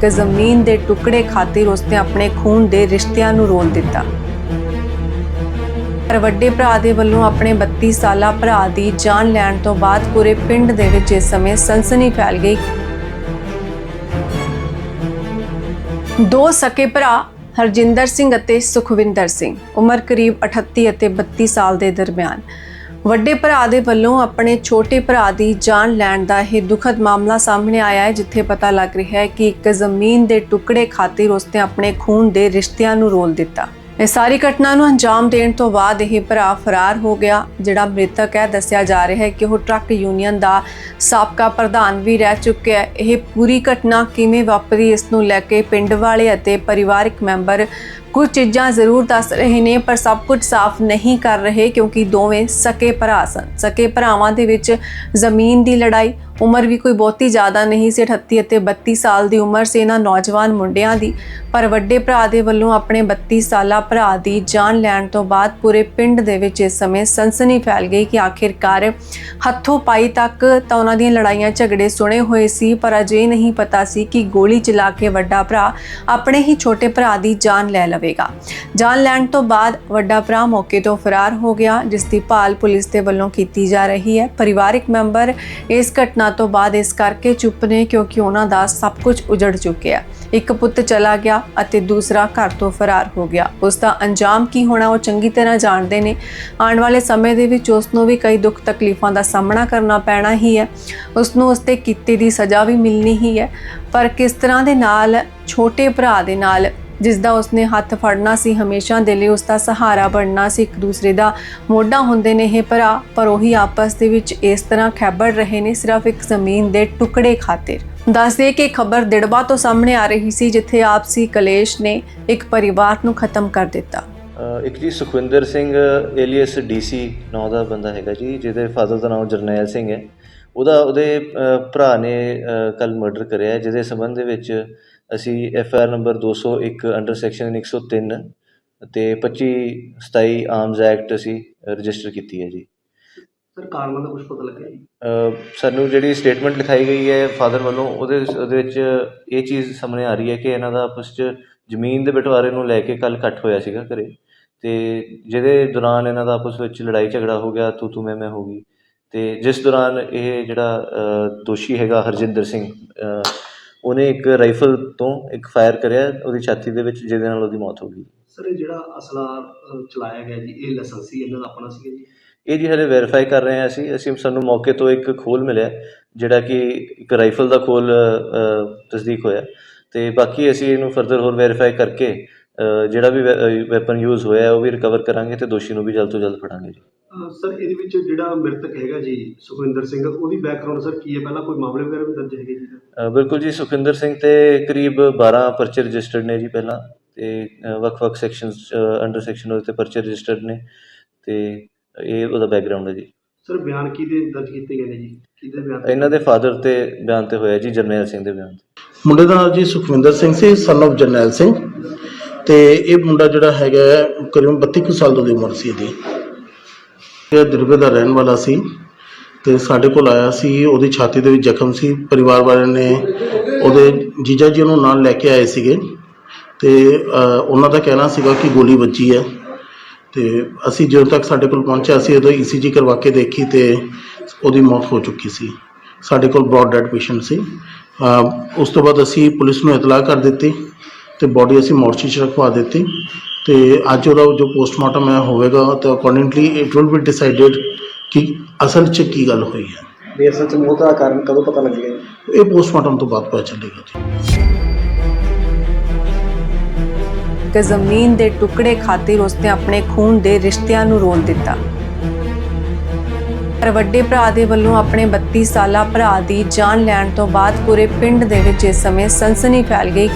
ਇੱਕ ਜ਼ਮੀਨ ਦੇ ਟੁਕੜੇ ਖਾਤਰ ਉਸਨੇ ਆਪਣੇ ਖੂਨ ਦੇ ਰਿਸ਼ਤਿਆਂ ਨੂੰ ਰੋਲ ਦਿੱਤਾ। ਪਰ ਵੱਡੇ ਭਰਾ ਦੇ ਵੱਲੋਂ ਆਪਣੇ 32 ਸਾਲਾ ਭਰਾ ਦੀ ਜਾਨ ਲੈਣ ਤੋਂ ਬਾਅਦ ਪੂਰੇ ਪਿੰਡ ਦੇ ਵਿੱਚ ਇਸ ਸਮੇਂ ਸਨਸਨੀ ਫੈਲ ਗਈ। ਦੋ ਸਕੇ ਭਰਾ, ਹਰਜਿੰਦਰ ਸਿੰਘ ਅਤੇ ਸੁਖਵਿੰਦਰ ਸਿੰਘ, ਉਮਰ ਕਰੀਬ 38 ਅਤੇ 32 ਸਾਲ ਦੇ ਦਰਮਿਆਨ। ਵੱਡੇ ਭਰਾ ਦੇ ਵੱਲੋਂ ਆਪਣੇ ਛੋਟੇ ਭਰਾ ਦੀ ਜਾਨ ਲੈਣ ਦਾ ਇਹ ਦੁਖਦ ਮਾਮਲਾ ਸਾਹਮਣੇ ਆਇਆ ਹੈ, ਜਿੱਥੇ ਪਤਾ ਲੱਗ ਰਿਹਾ ਹੈ ਕਿ ਇੱਕ ਜ਼ਮੀਨ ਦੇ ਟੁਕੜੇ ਖਾਤਰ ਉਸਨੇ ਆਪਣੇ ਖੂਨ ਦੇ ਰਿਸ਼ਤਿਆਂ ਨੂੰ ਰੋਲ ਦਿੱਤਾ। ਇਹ ਸਾਰੀ ਘਟਨਾ ਨੂੰ ਅੰਜਾਮ ਦੇਣ ਤੋਂ ਬਾਅਦ ਇਹ ਭਰਾ ਫਰਾਰ ਹੋ ਗਿਆ, ਜਿਹੜਾ ਮ੍ਰਿਤਕ ਹੈ। ਦੱਸਿਆ ਜਾ ਰਿਹਾ ਹੈ ਕਿ ਉਹ ਟਰੱਕ ਯੂਨੀਅਨ ਦਾ ਸਾਬਕਾ ਪ੍ਰਧਾਨ ਵੀ ਰਹਿ ਚੁੱਕਿਆ ਹੈ। ਇਹ ਪੂਰੀ ਘਟਨਾ ਕਿਵੇਂ ਵਾਪਰੀ, ਇਸ ਨੂੰ ਲੈ ਕੇ ਪਿੰਡ ਵਾਲੇ ਅਤੇ ਪਰਿਵਾਰਕ ਮੈਂਬਰ ਕੁਝ ਚੀਜ਼ਾਂ ਜ਼ਰੂਰ ਦੱਸ ਰਹੇ ਨੇ, ਪਰ ਸਭ ਕੁਝ ਸਾਫ਼ ਨਹੀਂ ਕਰ ਰਹੇ ਕਿਉਂਕਿ ਦੋਵੇਂ ਸਕੇ ਭਰਾ ਸਨ। ਸਕੇ ਭਰਾਵਾਂ ਦੇ ਵਿੱਚ ਜ਼ਮੀਨ ਦੀ ਲੜਾਈ, ਉਮਰ ਵੀ ਕੋਈ ਬਹੁਤੀ ਜ਼ਿਆਦਾ ਨਹੀਂ ਸੀ। 38 ਅਤੇ 32 ਸਾਲ ਦੀ ਉਮਰ ਸੀ ਇਹਨਾਂ ਨੌਜਵਾਨ ਮੁੰਡਿਆਂ ਦੀ। ਪਰ ਵੱਡੇ ਭਰਾ ਦੇ ਵੱਲੋਂ ਆਪਣੇ 32 ਸਾਲਾ ਭਰਾ ਦੀ ਜਾਨ ਲੈਣ ਤੋਂ ਬਾਅਦ ਪੂਰੇ ਪਿੰਡ ਦੇ ਵਿੱਚ ਇਸ ਸਮੇਂ ਸਨਸਨੀ ਫੈਲ ਗਈ ਕਿ ਆਖਿਰਕਾਰ ਹੱਥੋਂ ਪਾਈ ਤੱਕ ਤਾਂ ਉਹਨਾਂ ਦੀਆਂ ਲੜਾਈਆਂ ਝਗੜੇ ਸੁਣੇ ਹੋਏ ਸੀ, ਪਰ ਅਜੇ ਨਹੀਂ ਪਤਾ ਸੀ ਕਿ ਗੋਲੀ ਚਲਾ ਕੇ ਵੱਡਾ ਭਰਾ ਆਪਣੇ ਹੀ ਛੋਟੇ ਭਰਾ ਦੀ ਜਾਨ ਲੈ ਲਵੇ ਲਵੇਗਾ ਜਾਨ ਲੈਣ ਤੋਂ ਬਾਅਦ ਵੱਡਾ ਭਰਾ ਮੌਕੇ ਤੋਂ ਫਰਾਰ ਹੋ ਗਿਆ, ਜਿਸ ਦੀ ਭਾਲ ਪੁਲਿਸ ਦੇ ਵੱਲੋਂ ਕੀਤੀ ਜਾ ਰਹੀ ਹੈ। ਪਰਿਵਾਰਕ ਮੈਂਬਰ ਇਸ ਘਟਨਾ ਤੋਂ ਬਾਅਦ ਇਸ ਕਰਕੇ ਚੁੱਪ ਨੇ ਕਿਉਂਕਿ ਉਹਨਾਂ ਦਾ ਸਭ ਕੁਝ ਉਜੜ ਚੁੱਕਿਆ ਇੱਕ ਪੁੱਤ ਚਲਾ ਗਿਆ ਅਤੇ ਦੂਸਰਾ ਘਰ ਤੋਂ ਫਰਾਰ ਹੋ ਗਿਆ। ਉਸ ਦਾ ਅੰਜਾਮ ਕੀ ਹੋਣਾ ਉਹ ਚੰਗੀ ਤਰ੍ਹਾਂ ਜਾਣਦੇ ਨੇ। ਆਉਣ ਵਾਲੇ ਸਮੇਂ ਦੇ ਵਿੱਚ ਉਸ ਨੂੰ ਵੀ ਕਈ ਦੁੱਖ ਤਕਲੀਫਾਂ ਦਾ ਸਾਹਮਣਾ ਕਰਨਾ ਪੈਣਾ ਹੀ ਹੈ। ਉਸ ਨੂੰ ਉਸ ਤੇ ਕੀਤੇ ਦੀ ਸਜ਼ਾ ਵੀ ਮਿਲਣੀ ਹੀ ਹੈ। ਪਰ ਕਿਸ ਤਰ੍ਹਾਂ ਦੇ ਨਾਲ, ਛੋਟੇ ਭਰਾ ਦੇ ਨਾਲ ਜਿਸ ਦਾ ਉਸਨੇ ਹੱਥ ਫੜਨਾ ਸੀ ਹਮੇਸ਼ਾ ਦੇ ਲਈ ਉਸ ਦਾ ਸਹਾਰਾ ਬਣਨਾ ਸੀ ਇੱਕ ਦੂਸਰੇ ਦਾ। ਮੋਢਾ ਹੁੰਦੇ ਨੇ ਇਹ ਭਰਾ, ਪਰ ਉਹੀ ਆਪਸ ਦੇ ਵਿੱਚ ਇਸ ਤਰ੍ਹਾਂ ਖੈਬੜ ਰਹੇ ਨੇ, ਸਿਰਫ ਇੱਕ ਜ਼ਮੀਨ ਦੇ ਟੁਕੜੇ ਖਾਤਰ। ਦੱਸਦੇ ਕਿ ਖਬਰ ਦਿੜਬਾ ਤੋਂ ਸਾਹਮਣੇ ਆ ਰਹੀ ਸੀ, ਜਿੱਥੇ ਆਪਸੀ ਕਲੇਸ਼ ਨੇ ਇੱਕ ਪਰਿਵਾਰ ਨੂੰ ਖਤਮ ਕਰ ਦਿੱਤਾ। ਇੱਕ ਜੀ ਸੁਖਵਿੰਦਰ ਸਿੰਘ, ਏਲੀਅਸ ਡੀਸੀ ਨਾਂ ਦਾ ਬੰਦਾ ਹੈਗਾ ਜੀ, ਜਿਹਦੇ ਫਾਦਰ ਦਾ ਨਾਮ ਜਰਨੈਲ ਸਿੰਘ ਹੈ। ਉਹਦਾ ਉਹਦੇ ਭਰਾ ਨੇ ਕੱਲ ਮਰਡਰ ਕਰਿਆ, ਜਿਹਦੇ ਸੰਬੰਧ ਦੇ ਵਿੱਚ ਅਸੀਂ F R number 201 under section 103 ਤੇ 25 27 ਆਰਮਸ ਐਕਟ ਅਸੀਂ ਰਜਿਸਟਰ ਕੀਤੀ ਹੈ ਜੀ। ਸਰ ਕਾਰਨਾਂ ਦਾ ਕੁਝ ਪਤਾ ਲੱਗਿਆ ਜੀ? ਸਾਨੂੰ ਜਿਹੜੀ ਸਟੇਟਮੈਂਟ ਲਿਖਾਈ ਗਈ ਹੈ ਫਾਦਰ ਵੱਲੋਂ ਉਹਦੇ ਉਹਦੇ ਵਿੱਚ ਇਹ ਚੀਜ਼ ਸਾਹਮਣੇ ਆ ਰਹੀ ਹੈ ਕਿ ਇਹਨਾਂ ਦਾ ਆਪਸ 'ਚ ਜ਼ਮੀਨ ਦੇ ਬਟਵਾਰੇ ਨੂੰ ਲੈ ਕੇ ਕੱਲ ਇਕੱਠ ਹੋਇਆ ਸੀਗਾ ਘਰੇ ਤੇ ਜਿਹਦੇ ਦੌਰਾਨ ਇਹਨਾਂ ਦਾ ਆਪਸ ਵਿੱਚ ਲੜਾਈ ਝਗੜਾ ਹੋ ਗਿਆ ਤੂੰ ਤੂੰ ਮੈਂ ਮੈਂ ਹੋ ਗਈ ਤੇ ਜਿਸ ਦੌਰਾਨ ਇਹ ਜਿਹੜਾ ਦੋਸ਼ੀ ਹੈਗਾ ਹਰਜਿੰਦਰ ਸਿੰਘ ਉਹਨੇ ਇੱਕ ਰਾਈਫਲ ਤੋਂ ਇੱਕ ਫਾਇਰ ਕਰਿਆ ਉਹਦੀ ਛਾਤੀ ਦੇ ਵਿੱਚ ਜਿਹਦੇ ਨਾਲ ਉਹਦੀ ਮੌਤ ਹੋ ਗਈ। ਸਰ ਇਹ ਜਿਹੜਾ ਅਸਲਾ ਚਲਾਇਆ ਗਿਆ ਜੀ ਇਹ ਲਾਇਸੈਂਸੀ ਇਹਨਾਂ ਦਾ ਆਪਣਾ ਸੀਗਾ ਜੀ? ਇਹ ਜੀ ਹਲੇ ਵੈਰੀਫਾਈ ਕਰ ਰਹੇ ਹਾਂ ਅਸੀਂ। ਅਸੀਂ ਸਾਨੂੰ ਮੌਕੇ ਤੋਂ ਇੱਕ ਖੋਲ ਮਿਲਿਆ ਜਿਹੜਾ ਕਿ ਇੱਕ ਰਾਈਫਲ ਦਾ ਖੋਲ ਤਸਦੀਕ ਹੋਇਆ। ਤੇ ਬਾਕੀ ਅਸੀਂ ਇਹਨੂੰ ਫਰਦਰ ਹੋਰ ਵੈਰੀਫਾਈ ਕਰਕੇ ਜਿਹੜਾ ਵੀ ਵੈਪਨ ਯੂਜ਼ ਹੋਇਆ ਹੈ ਉਹ ਵੀ ਰਿਕਵਰ ਕਰਾਂਗੇ ਤੇ ਦੋਸ਼ੀ ਨੂੰ ਵੀ ਜਲਦ ਤੋਂ ਜਲਦ ਫੜਾਂਗੇ ਜੀ। ਸਰ ਇਹਦੇ ਵਿੱਚ ਜਿਹੜਾ ਮ੍ਰਿਤਕ ਹੈਗਾ ਜੀ ਸੁਖਵਿੰਦਰ ਸਿੰਘ ਉਹਦੀ ਬੈਕਗ੍ਰਾਉਂਡ ਸਰ ਕੀ ਹੈ? ਪਹਿਲਾਂ ਕੋਈ ਮਾਮਲੇ ਵਗੈਰਾ ਵੀ ਦਰਜ ਹੈਗੇ ਜੀ? ਬਿਲਕੁਲ ਜੀ ਸੁਖਿੰਦਰ ਸਿੰਘ ਤੇ ਕਰੀਬ 12 ਪਰਚੇ ਰਜਿਸਟਰਡ ਨੇ ਜੀ ਪਹਿਲਾਂ ਤੇ ਵੱਖ-ਵੱਖ ਸੈਕਸ਼ਨਸ ਅੰਡਰ ਸੈਕਸ਼ਨ ਉਹਦੇ ਤੇ ਪਰਚੇ ਰਜਿਸਟਰਡ ਨੇ ਤੇ ਇਹ ਉਹਦਾ ਬੈਕਗ੍ਰਾਉਂਡ ਹੈ ਜੀ। ਸਰ ਬਿਆਨ ਕਿਹਦੇ ਦਰਜ ਕੀਤੇ ਗਏ ਨੇ ਜੀ? ਕਿਹਦੇ ਬਿਆਨ ਤੇ? ਇਹਨਾਂ ਦੇ ਫਾਦਰ ਤੇ ਬਿਆਨ ਤੇ ਹੋਇਆ ਜੀ ਜਰਨੈਲ ਸਿੰਘ ਦੇ ਬਿਆਨ ਤੇ। ਮੁੰਡੇ ਦਾ ਨਾਮ ਜੀ ਸੁਖਵਿੰਦਰ ਸਿੰਘ ਸੀ ਸਨ of ਜਰਨੈਲ ਸਿੰਘ। ਤੇ ਇਹ ਮੁੰਡਾ ਜਿਹੜਾ ਹੈਗਾ ਹੈ, ਕਰੀਬਨ 32 ਕੁ ਸਾਲ ਦੀ ਉਮਰ ਸੀ ਇਹਦੀ। ਇਹ ਦਿਰਵੇ ਦਾ ਰਹਿਣ ਵਾਲਾ ਸੀ ਤੇ ਸਾਡੇ ਕੋਲ ਆਇਆ ਸੀ ਉਹਦੀ ਛਾਤੀ ਦੇ ਵਿੱਚ ਜ਼ਖਮ ਸੀ। ਪਰਿਵਾਰ ਵਾਲਿਆਂ ਨੇ ਉਹਦੇ ਜੀਜਾ ਜੀ ਉਹਨੂੰ ਨਾਲ ਲੈ ਕੇ ਆਏ ਸੀਗੇ ਤੇ ਅ, ਉਹਨਾਂ ਦਾ ਕਹਿਣਾ ਸੀਗਾ ਕਿ ਗੋਲੀ ਵੱਜੀ ਹੈ। ਤੇ ਅਸੀਂ ਜਦੋਂ ਤੱਕ ਸਾਡੇ ਕੋਲ ਪਹੁੰਚਿਆ ਸੀ ਉਦੋਂ ਈਸੀਜੀ ਕਰਵਾ ਕੇ ਦੇਖੀ ਤੇ ਉਹਦੀ ਮੌਤ ਹੋ ਚੁੱਕੀ ਸੀ। ਸਾਡੇ ਕੋਲ ਬ੍ਰੌਡ ਡੈਡ ਪੇਸ਼ੈਂਟ ਸੀ। ਅ, ਉਸ ਤੋਂ ਬਾਅਦ ਅਸੀਂ ਪੁਲਿਸ ਨੂੰ ਇਤਲਾਹ ਕਰ ਦਿੱਤੀ। ਤੇ ਬੋਡੀ ਅਸੀਂ ਮੋਰਚੀ 'ਚ ਰਖਵਾ ਦਿੱਤੀ ਤੇ ਅੱਜ ਉਹਦਾ ਜੋ ਪੋਸਟਮਾਰਟਮ ਹੈ ਹੋਵੇਗਾ ਤਾਂ accordingly it will be decided ਕਿ ਅਸਲ 'ਚ ਕੀ ਗੱਲ ਹੋਈ ਹੈ। ਵੀ ਅਸਲ ਚ ਮੌਤ ਦਾ ਕਾਰਨ ਕਦੋਂ ਪਤਾ ਲੱਗੇਗਾ ਇਹ ਪੋਸਟਮਾਰਟਮ ਤੋਂ ਬਾਅਦ ਪਤਾ ਚੱਲੇਗਾ ਜੀ। ਇੱਕ ਜ਼ਮੀਨ ਦੇ ਟੁਕੜੇ ਖਾਤਰ ਉਸਨੇ ਆਪਣੇ ਖੂਨ ਦੇ ਰਿਸ਼ਤਿਆਂ ਨੂੰ ਰੋਲ ਦਿੱਤਾ। ਪਰ ਵੱਡੇ ਭਰਾ ਦੇ ਵੱਲੋਂ ਆਪਣੇ 32 ਸਾਲਾ ਭਰਾ ਦੀ ਜਾਨ ਲੈਣ ਤੋਂ ਬਾਅਦ ਪੂਰੇ ਪਿੰਡ ਦੇ ਵਿੱਚ ਇਸ ਸਮੇਂ ਸਨਸਨੀ ਫੈਲ ਗਈ।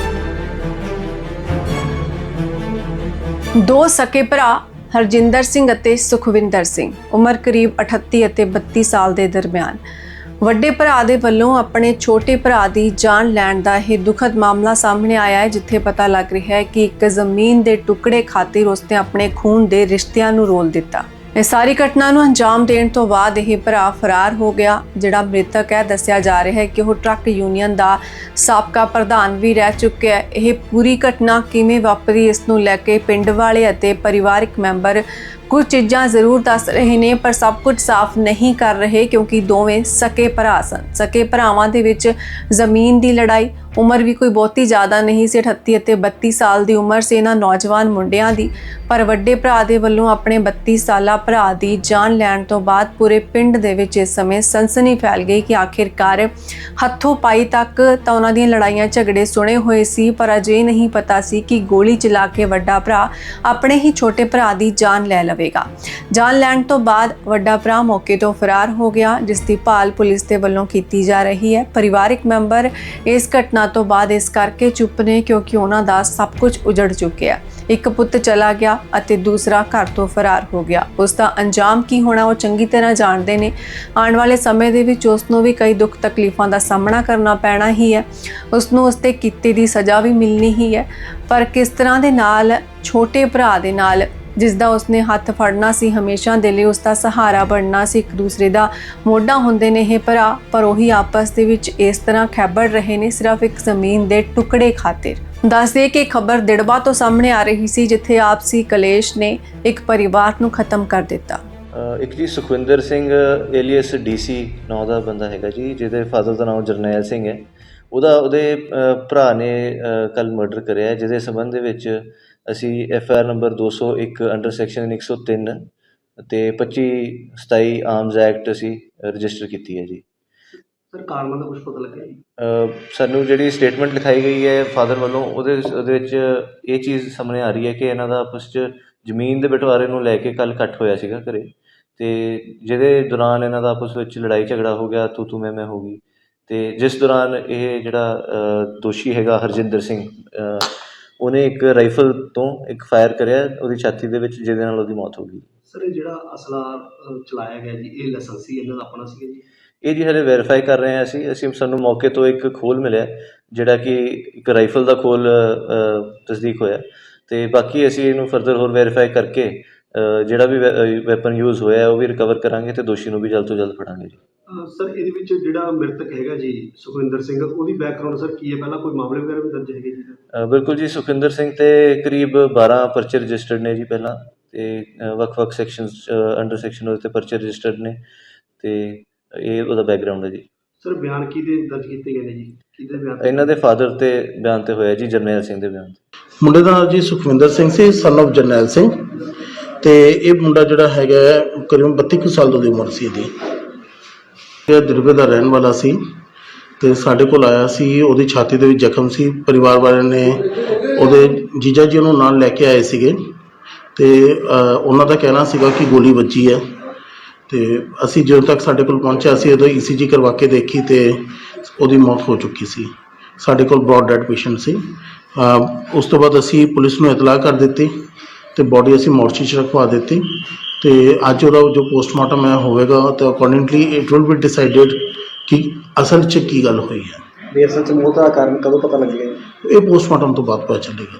ਦੋ ਸਕੇ ਭਰਾ, ਹਰਜਿੰਦਰ ਸਿੰਘ ਅਤੇ ਸੁਖਵਿੰਦਰ ਸਿੰਘ। ਉਮਰ ਕਰੀਬ 38 ਅਤੇ 32 ਸਾਲ ਦੇ ਦਰਮਿਆਨ। ਵੱਡੇ ਭਰਾ ਦੇ ਵੱਲੋਂ ਆਪਣੇ ਛੋਟੇ ਭਰਾ ਦੀ ਜਾਨ ਲੈਣ ਦਾ ਇਹ ਦੁਖਦ ਮਾਮਲਾ ਸਾਹਮਣੇ ਆਇਆ ਹੈ, ਜਿੱਥੇ ਪਤਾ ਲੱਗ ਰਿਹਾ ਹੈ ਕਿ ਇੱਕ ਜ਼ਮੀਨ ਦੇ ਟੁਕੜੇ ਖਾਤਰ ਉਸਨੇ ਆਪਣੇ ਖੂਨ ਦੇ ਰਿਸ਼ਤਿਆਂ ਨੂੰ ਰੋਲ ਦਿੱਤਾ। ਇਹ ਸਾਰੀ ਘਟਨਾ ਨੂੰ ਅੰਜਾਮ ਦੇਣ ਤੋਂ ਬਾਅਦ ਇਹ ਭਰਾ ਫਰਾਰ ਹੋ ਗਿਆ, ਜਿਹੜਾ ਮ੍ਰਿਤਕ ਹੈ। ਦੱਸਿਆ ਜਾ ਰਿਹਾ ਹੈ ਕਿ ਉਹ ਟਰੱਕ ਯੂਨੀਅਨ ਦਾ ਸਾਬਕਾ ਪ੍ਰਧਾਨ ਵੀ ਰਹਿ ਚੁੱਕਿਆ ਹੈ। ਇਹ ਪੂਰੀ ਘਟਨਾ ਕਿਵੇਂ ਵਾਪਰੀ, ਇਸ ਨੂੰ ਲੈ ਕੇ ਪਿੰਡ ਵਾਲੇ ਅਤੇ ਪਰਿਵਾਰਕ ਮੈਂਬਰ ਕੁਝ ਚੀਜ਼ਾਂ ਜ਼ਰੂਰ ਦੱਸ ਰਹੇ ਨੇ, ਪਰ ਸਭ ਕੁਝ ਸਾਫ਼ ਨਹੀਂ ਕਰ ਰਹੇ ਕਿਉਂਕਿ ਦੋਵੇਂ ਸਕੇ ਭਰਾ ਸਨ। ਸਕੇ ਭਰਾਵਾਂ ਦੇ ਵਿੱਚ ਜ਼ਮੀਨ ਦੀ ਲੜਾਈ, ਉਮਰ ਵੀ ਕੋਈ ਬਹੁਤੀ ਜ਼ਿਆਦਾ ਨਹੀਂ ਸੀ 38 ਅਤੇ 32 ਸਾਲ ਦੀ ਉਮਰ ਸੀ ਇਹਨਾਂ ਨੌਜਵਾਨ ਮੁੰਡਿਆਂ ਦੀ। ਪਰ ਵੱਡੇ ਭਰਾ ਦੇ ਵੱਲੋਂ ਆਪਣੇ 32 ਸਾਲਾ ਭਰਾ ਦੀ ਜਾਨ ਲੈਣ ਤੋਂ ਬਾਅਦ ਪੂਰੇ ਪਿੰਡ ਦੇ ਵਿੱਚ ਇਸ ਸਮੇਂ ਸਨਸਨੀ ਫੈਲ ਗਈ ਕਿ ਆਖਿਰਕਾਰ ਹੱਥੋਂ ਪਾਈ ਤੱਕ ਤਾਂ ਉਹਨਾਂ ਦੀਆਂ ਲੜਾਈਆਂ ਝਗੜੇ ਸੁਣੇ ਹੋਏ ਸੀ, ਪਰ ਅਜੇ ਨਹੀਂ ਪਤਾ ਸੀ ਕਿ ਗੋਲੀ ਚਲਾ ਕੇ ਵੱਡਾ ਭਰਾ ਆਪਣੇ ਹੀ ਛੋਟੇ ਭਰਾ ਦੀ ਜਾਨ ਲੈ ਲਵੇ। ਲਵੇਗਾ ਜਾਨ ਲੈਣ ਤੋਂ ਬਾਅਦ ਵੱਡਾ ਭਰਾ ਮੌਕੇ ਤੋਂ ਫਰਾਰ ਹੋ ਗਿਆ, ਜਿਸ ਦੀ ਭਾਲ ਪੁਲਿਸ ਦੇ ਵੱਲੋਂ ਕੀਤੀ ਜਾ ਰਹੀ ਹੈ। ਪਰਿਵਾਰਕ ਮੈਂਬਰ ਇਸ ਘਟਨਾ ਤੋਂ ਬਾਅਦ ਇਸ ਕਰਕੇ ਚੁੱਪ ਨੇ ਕਿਉਂਕਿ ਉਹਨਾਂ ਦਾ ਸਭ ਕੁਝ ਉਜੜ ਚੁੱਕਿਆ ਇੱਕ ਪੁੱਤ ਚਲਾ ਗਿਆ ਅਤੇ ਦੂਸਰਾ ਘਰ ਤੋਂ ਫਰਾਰ ਹੋ ਗਿਆ। ਉਸ ਦਾ ਅੰਜਾਮ ਕੀ ਹੋਣਾ ਉਹ ਚੰਗੀ ਤਰ੍ਹਾਂ ਜਾਣਦੇ ਨੇ। ਆਉਣ ਵਾਲੇ ਸਮੇਂ ਦੇ ਵਿੱਚ ਉਸ ਨੂੰ ਵੀ ਕਈ ਦੁੱਖ ਤਕਲੀਫਾਂ ਦਾ ਸਾਹਮਣਾ ਕਰਨਾ ਪੈਣਾ ਹੀ ਹੈ। ਉਸ ਨੂੰ ਉਸ ਤੇ ਕੀਤੇ ਦੀ ਸਜ਼ਾ ਵੀ ਮਿਲਣੀ ਹੀ ਹੈ। ਪਰ ਕਿਸ ਤਰ੍ਹਾਂ ਦੇ ਨਾਲ, ਛੋਟੇ ਭਰਾ ਦੇ ਨਾਲ ਜਿਸ ਦਾ ਉਸਨੇ ਹੱਥ ਫੜਨਾ ਸੀ ਹਮੇਸ਼ਾ ਦੇ ਲਈ ਉਸ ਦਾ ਸਹਾਰਾ ਬਣਨਾ ਸੀ ਇੱਕ ਦੂਸਰੇ ਦਾ। ਮੋਢਾ ਹੁੰਦੇ ਨੇ ਇਹ ਭਰਾ, ਪਰ ਉਹੀ ਆਪਸ ਦੇ ਵਿੱਚ ਇਸ ਤਰ੍ਹਾਂ ਖੈਬੜ ਰਹੇ ਨੇ, ਸਿਰਫ ਇੱਕ ਜ਼ਮੀਨ ਦੇ ਟੁਕੜੇ ਖਾਤਰ। ਦੱਸਦੇ ਕਿ ਖਬਰ ਦਿੜਬਾ ਤੋਂ ਸਾਹਮਣੇ ਆ ਰਹੀ ਸੀ, ਜਿੱਥੇ ਆਪਸੀ ਕਲੇਸ਼ ਨੇ ਇੱਕ ਪਰਿਵਾਰ ਨੂੰ ਖਤਮ ਕਰ ਦਿੱਤਾ। ਇੱਕ ਜੀ ਸੁਖਵਿੰਦਰ ਸਿੰਘ ਏਲੀਅਸ ਡੀਸੀ ਨਾਂ ਦਾ ਬੰਦਾ ਹੈਗਾ ਜੀ, ਜਿਹਦੇ ਫਾਦਰ ਦਾ ਨਾਮ ਜਰਨੈਲ ਸਿੰਘ ਹੈ। ਉਹਦਾ, ਉਹਦੇ ਭਰਾ ਨੇ ਕੱਲ ਮਰਡਰ ਕਰਿਆ ਜਿਹਦੇ ਸੰਬੰਧ ਦੇ ਵਿੱਚ ਅਸੀਂ F R number 201 under section 103 ਤੇ 25 27 ਆਰਮਸ ਐਕਟ ਅਸੀਂ ਰਜਿਸਟਰ ਕੀਤੀ ਹੈ ਜੀ। ਸਰ ਕਾਰਨਾਂ ਦਾ ਕੁਝ ਪਤਾ ਲੱਗਿਆ ਜੀ? ਸਾਨੂੰ ਜਿਹੜੀ ਸਟੇਟਮੈਂਟ ਲਿਖਾਈ ਗਈ ਹੈ ਫਾਦਰ ਵੱਲੋਂ ਉਹਦੇ ਉਹਦੇ ਵਿੱਚ ਇਹ ਚੀਜ਼ ਸਾਹਮਣੇ ਆ ਰਹੀ ਹੈ ਕਿ ਇਹਨਾਂ ਦਾ ਆਪਸ 'ਚ ਜ਼ਮੀਨ ਦੇ ਬਟਵਾਰੇ ਨੂੰ ਲੈ ਕੇ ਕੱਲ ਇਕੱਠ ਹੋਇਆ ਸੀਗਾ ਘਰੇ ਤੇ ਜਿਹਦੇ ਦੌਰਾਨ ਇਹਨਾਂ ਦਾ ਆਪਸ ਵਿੱਚ ਲੜਾਈ ਝਗੜਾ ਹੋ ਗਿਆ ਤੂ ਤੂ ਮੈਂ ਮੈਂ ਹੋ ਗਈ ਤੇ ਜਿਸ ਦੌਰਾਨ ਇਹ ਜਿਹੜਾ ਦੋਸ਼ੀ ਹੈਗਾ ਹਰਜਿੰਦਰ ਸਿੰਘ ਉਹਨੇ ਇੱਕ ਰਾਈਫਲ ਤੋਂ ਇੱਕ ਫਾਇਰ ਕਰਿਆ ਉਹਦੀ ਛਾਤੀ ਦੇ ਵਿੱਚ ਜਿਹਦੇ ਨਾਲ ਉਹਦੀ ਮੌਤ ਹੋ ਗਈ। ਸਰ ਇਹ ਜਿਹੜਾ ਅਸਲਾ ਚਲਾਇਆ ਗਿਆ ਜੀ ਇਹ ਲਾਇਸੈਂਸੀ ਇਹਨਾਂ ਦਾ ਆਪਣਾ ਸੀਗਾ ਜੀ? ਇਹ ਜੀ ਹਲੇ ਵੈਰੀਫਾਈ ਕਰ ਰਹੇ ਹਾਂ ਅਸੀਂ। ਅਸੀਂ ਸਾਨੂੰ ਮੌਕੇ ਤੋਂ ਇੱਕ ਖੋਲ ਮਿਲਿਆ ਜਿਹੜਾ ਕਿ ਇੱਕ ਰਾਈਫਲ ਦਾ ਖੋਲ ਅ, ਤਸਦੀਕ ਹੋਇਆ। ਤੇ ਬਾਕੀ ਅਸੀਂ ਇਹਨੂੰ ਫਰਦਰ ਹੋਰ ਵੈਰੀਫਾਈ ਕਰਕੇ ਅ, ਜਿਹੜਾ ਵੀ ਵੈਪਨ ਯੂਜ਼ ਹੋਇਆ ਉਹ ਵੀ ਰਿਕਵਰ ਕਰਾਂਗੇ ਤੇ ਦੋਸ਼ੀ ਨੂੰ ਵੀ ਜਲਦ ਤੋਂ ਜਲਦ ਫੜਾਂਗੇ ਜੀ। ਸਰ ਇਹਦੇ ਵਿੱਚ ਜਿਹੜਾ ਮ੍ਰਿਤਕ ਹੈਗਾ ਜੀ ਸੁਖਵਿੰਦਰ ਸਿੰਘ ਉਹਦੀ ਬੈਕਗ੍ਰਾਉਂਡ ਸਰ ਕੀ ਹੈ? ਪਹਿਲਾਂ ਕੋਈ ਮਾਮਲੇ ਵਗੈਰਾ ਵੀ ਦਰਜ ਹੈਗੇ ਜੀ? ਅ, ਬਿਲਕੁਲ ਜੀ ਸੁਖਿੰਦਰ ਸਿੰਘ ਤੇ ਕਰੀਬ 12 ਪਰਚੇ ਰਜਿਸਟਰਡ ਨੇ ਜੀ ਪਹਿਲਾਂ ਤੇ ਅ, ਵੱਖ-ਵੱਖ ਸੈਕਸ਼ਨਸ ਅੰਡਰ ਸੈਕਸ਼ਨ ਉਹਦੇ ਤੇ ਪਰਚੇ ਰਜਿਸਟਰਡ ਨੇ ਤੇ ਇਹ ਉਹਦਾ ਬੈਕਗ੍ਰਾਉਂਡ ਹੈ ਜੀ। ਸਰ ਬਿਆਨ ਕਿਹਦੇ ਦਰਜ ਕੀਤੇ ਗਏ ਨੇ ਜੀ? ਕਿਹਦੇ ਬਿਆਨ ਤੇ? ਇਹਨਾਂ ਦੇ ਫਾਦਰ ਤੇ ਬਿਆਨ ਤੇ ਹੋਇਆ ਜੀ ਜਰਨੈਲ ਸਿੰਘ ਦੇ ਬਿਆਨ ਤੇ। ਮੁੰਡੇ ਦਾ ਨਾਂ ਜੀ ਸੁਖਵਿੰਦਰ ਸਿੰਘ ਸੀ ਸਨ of ਜਰਨੈਲ ਸਿੰਘ। ਤੇ ਇਹ ਮੁੰਡਾ ਜਿਹੜਾ ਹੈਗਾ ਹੈ, ਕਰੀਬਨ 32 ਕੁ ਸਾਲ ਦੀ ਉਮਰ ਸੀ ਇਹਦੀ। ਇਹ ਦਿਰਵੇ ਦਾ ਰਹਿਣ ਵਾਲਾ ਸੀ ਤੇ ਸਾਡੇ ਕੋਲ ਆਇਆ ਸੀ ਉਹਦੀ ਛਾਤੀ ਦੇ ਵਿੱਚ ਜ਼ਖਮ ਸੀ ਪਰਿਵਾਰ ਵਾਲਿਆਂ ਨੇ ਉਹਦੇ ਜੀਜਾ ਜੀ ਉਹਨੂੰ ਨਾਲ ਲੈ ਕੇ ਆਏ ਸੀਗੇ ਤੇ ਅ, ਉਹਨਾਂ ਦਾ ਕਹਿਣਾ ਸੀਗਾ ਕਿ ਗੋਲੀ ਵੱਜੀ ਹੈ ਤੇ ਅਸੀਂ ਜਦੋਂ ਤੱਕ ਸਾਡੇ ਕੋਲ ਪਹੁੰਚਿਆ ਸੀ ਉਦੋਂ ਈਸੀਜੀ ਕਰਵਾ ਕੇ ਦੇਖੀ ਤੇ ਉਹਦੀ ਮੌਤ ਹੋ ਚੁੱਕੀ ਸੀ। ਸਾਡੇ ਕੋਲ ਬ੍ਰੌਡ ਡੈਡ ਪੇਸ਼ੈਂਟ ਸੀ। ਅ, ਉਸ ਤੋਂ ਬਾਅਦ ਅਸੀਂ ਪੁਲਿਸ ਨੂੰ ਇਤਲਾਹ ਕਰ ਦਿੱਤੀ ਤੇ ਬੋਡੀ ਅਸੀਂ ਮੋਰਚੀ 'ਚ ਰਖਵਾ ਦਿੱਤੀ। ਤੇ ਅੱਜ ਉਹਦਾ ਜੋ ਪੋਸਟਮਾਰਟਮ ਹੈ ਹੋਵੇਗਾ ਤੇ accordingly it will be decided ਕਿ ਅਸਲ 'ਚ ਕੀ ਗੱਲ ਹੋਈ ਹੈ ਵੀ ਅਸਲ ਚ ਮੌਤ ਦਾ ਕਾਰਨ ਕਦੋਂ ਪਤਾ ਲੱਗੇਗਾ? ਇਹ ਪੋਸਟਮਾਰਟਮ ਤੋਂ ਬਾਅਦ ਪਤਾ ਚੱਲੇਗਾ ਜੀ